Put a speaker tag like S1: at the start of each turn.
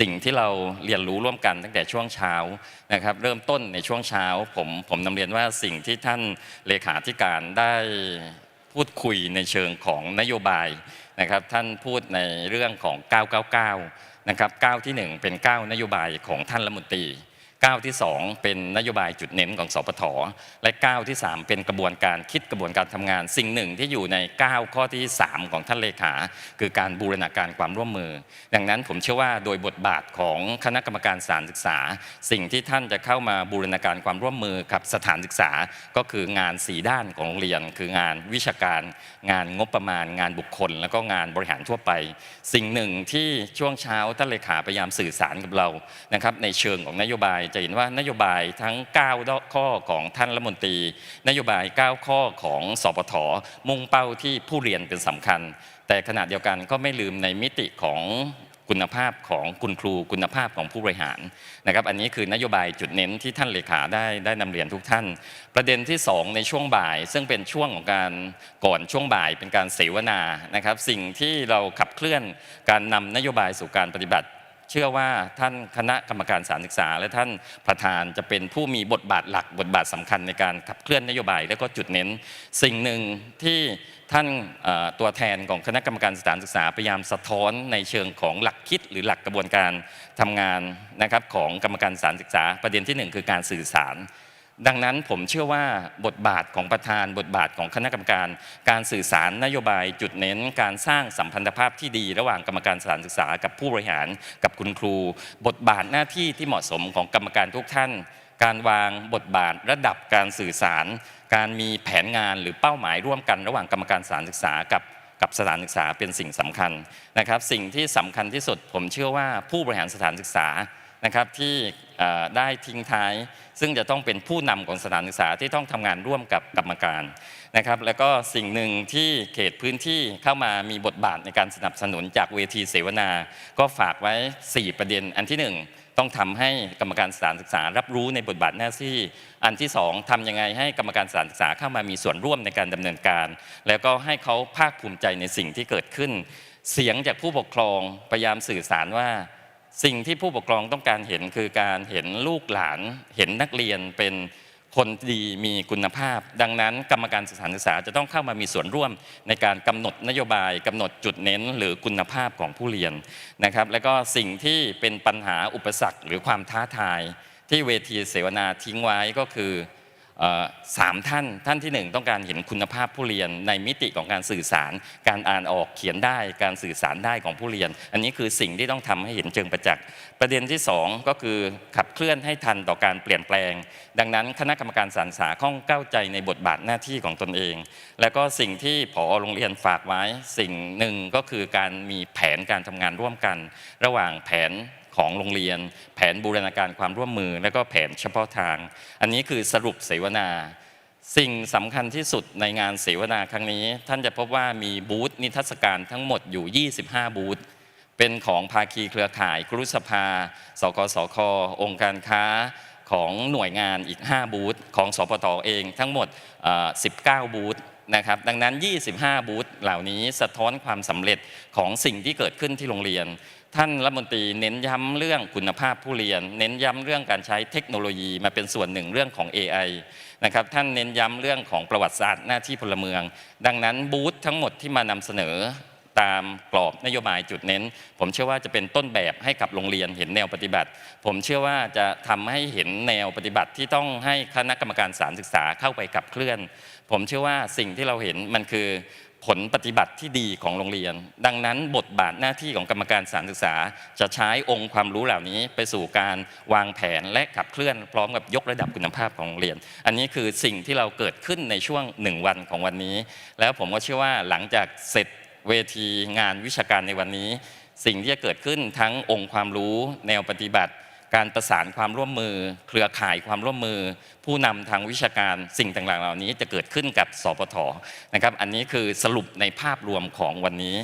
S1: สิ่งที่เราเรียนรู้ร่วมกันตั้งแต่ช่วงเช้านะครับ เริ่มต้นในช่วงเช้า ผมผมนำเรียนว่าสิ่งที่ท่านเลขาธิการได้พูดคุยในเชิงของนโยบายนะครับ ท่านพูดในเรื่องของ 999 นะครับก้าที่ 1 เป็นก้านโยบายของท่านรัฐมนตรี ก้าวที่ 2 เป็นนโยบายจุดเน้นของสปทและก้าวที่ 3 เป็นกระบวนการคิดกระบวนการทำงาน สิ่งหนึ่งที่อยู่ในก้าข้อที่ 3 ของท่านเลขา คือการบูรณาการความร่วมมือ ดังนั้นผมเชื่อว่าโดยบทบาทของคณะกรรมการสานศึกษา สิ่งที่ท่านจะเข้ามาบูรณาการความร่วมมือกับสถานศึกษา ก็คืองานสีด้านของโรงเรียน คืองานวิชาการ งานงบประมาณ งานบุคคล แล้วก็งานบริหารทั่วไป สิ่งหนึ่งที่ช่วงเช้าท่านเลขาพยายามสื่อสารกับเรานะครับในเชิงของนโยบายจะเห็นว่านโยบายทั้ง 9 ข้อของท่านรัฐมนตรี นโยบาย 9 ข้อของสปทมุ่งเป้าที่ผู้เรียนเป็นสำคัญ แต่ขณะเดียวกันก็ไม่ลืมในมิติของคุณภาพของคุณครูคุณภาพของผู้บริหารนะครับอันนี้คือนโยบายจุดเน้นที่ท่านเลขาได้ได้นำเรียนทุกท่าน ประเด็นที่ 2 ในช่วงบ่าย ซึ่งเป็นช่วงของการก่อนช่วงบ่ายเป็นการเสวนานะครับสิ่งที่เราขับเคลื่อนการนำนโยบายสู่การปฏิบัติ เชื่อว่าท่านคณะกรรมการสารศึกษา และท่านประธานจะเป็นผู้มีบทบาทหลักบทบาทสำคัญในการขับเคลื่อนนโยบาย และก็จุดเน้น สิ่งหนึ่งที่ท่านตัวแทนของคณะกรรมการสถานศึกษาพยายามสะท้อนในเชิงของหลักคิดหรือหลักกระบวนการทำงานนะครับของกรรมการสถานศึกษา ประเด็นที่หนึ่งคือการสื่อสาร ดังนั้นผมเชื่อว่าบทบาทของประธานบทบาทของคณะกรรมการ การสื่อสารนโยบายจุดเน้น การสร้างสัมพันธภาพที่ดี ระหว่างกรรมการสถานศึกษา กับผู้บริหารกับคุณครู บทบาทหน้าที่ที่เหมาะสมของกรรมการทุกท่าน การวางบทบาทระดับการสื่อสาร การมีแผนงานหรือเป้าหมายร่วมกันระหว่างกรรมการสถานศึกษากับกับสถานศึกษาเป็นสิ่งสำคัญนะครับ สิ่งที่สำคัญที่สุดผมเชื่อว่าผู้บริหารสถานศึกษา นะครับที่ได้ทิ้งท้าย ซึ่งจะต้องเป็นผู้นำของสถานศึกษาที่ต้องทำงานร่วมกับกรรมการนะครับ แล้วก็สิ่งหนึ่งที่เขตพื้นที่เข้ามามีบทบาทในการสนับสนุนจากเวทีเสวนา ก็ฝากไว้ 4 ประเด็น อันที่หนึ่งต้องทำให้กรรมการสถานศึกษา รับรู้ในบทบาทหน้าที่ อันที่สองทำยังไงให้กรรมการสถานศึกษาเข้ามามีส่วนร่วมในการดำเนินการ แล้วก็ให้เขาภาคภูมิใจในสิ่งที่เกิดขึ้น เสียงจากผู้ปกครองพยายามสื่อสารว่า สิ่งที่ผู้ปกครองต้องการเห็นคือการเห็นลูกหลาน เห็นนักเรียนเป็นคนดีมีคุณภาพ ดังนั้น กรรมการสถานศึกษาจะต้องเข้ามามีส่วนร่วมในการกำหนดนโยบายกำหนดจุดเน้น หรือคุณภาพของผู้เรียนนะครับ แล้วก็สิ่งที่เป็นปัญหาอุปสรรคหรือความท้าทาย ที่เวทีเสวนาทิ้งไว้ก็คือ สามท่านท่านที่หนึ่งต้องการเห็นคุณภาพผู้เรียนในมิติของการสื่อสาร การอ่านออกเขียนได้การสื่อสารได้ของผู้เรียน อันนี้คือสิ่งที่ต้องทำให้เห็นเชิงประจักษ์ประเด็นที่สองก็คือขับเคลื่อนให้ทันต่อการเปลี่ยนแปลง ดังนั้นคณะกรรมการสรรษาข้องเข้าใจในบทบาทหน้าที่ของตนเอง แล้วก็สิ่งที่ผอโรงเรียนฝากไว้สิ่งหนึ่งก็คือการมีแผนการทำงานร่วมกัน ระหว่างแผน ของโรงเรียน แผนบูรณาการความร่วมมือ และก็แผนเฉพาะทาง อันนี้คือสรุปเสวนา สิ่งสำคัญที่สุดในงานเสวนาครั้งนี้ ท่านจะพบว่ามีบูธนิทรรศการทั้งหมดอยู่ 25 บูธเป็นของภาคีเครือข่ายครุสภา สกสค องค์การค้าของหน่วยงานอีก 5 บูธของสปทเองทั้งหมด 19 บูธนะครับดังนั้น 25 บูธเหล่านี้สะท้อนความสำเร็จของสิ่งที่เกิดขึ้นที่โรงเรียน ท่านรัฐมนตรีเน้นย้ำเรื่องคุณภาพผู้เรียน เน้นย้ำเรื่องการใช้เทคโนโลยีมาเป็นส่วนหนึ่งเรื่องของ AI นะครับท่านเน้นย้ำเรื่องของประวัติศาสตร์หน้าที่พลเมือง ดังนั้นบูธทั้งหมดที่มานำเสนอตามกรอบนโยบายจุดเน้น ผมเชื่อว่าจะเป็นต้นแบบให้กับโรงเรียนเห็นแนวปฏิบัติ ผมเชื่อว่าจะทำให้เห็นแนวปฏิบัติที่ต้องให้คณะกรรมการสารศึกษาเข้าไปขับเคลื่อน ผมเชื่อว่าสิ่งที่เราเห็นมันคือ ผลปฏิบัติที่ดีของโรงเรียน ดังนั้นบทบาทหน้าที่ของกรรมการสารศึกษา จะใช้องค์ความรู้เหล่านี้ไปสู่การวางแผนและขับเคลื่อนพร้อมกับยกระดับคุณภาพของโรงเรียน อันนี้คือสิ่งที่เราเกิดขึ้นในช่วงหนึ่งวันของวันนี้ แล้วผมก็เชื่อว่าหลังจากเสร็จเวทีงานวิชาการในวันนี้ สิ่งที่จะเกิดขึ้นทั้งองค์ความรู้ แนวปฏิบัติ การประสานความร่วมมือ เครือข่ายความร่วมมือ ผู้นำทางวิชาการสิ่งต่างๆ เหล่านี้จะเกิดขึ้นกับสปทนะครับ อันนี้คือสรุปในภาพรวมของวันนี้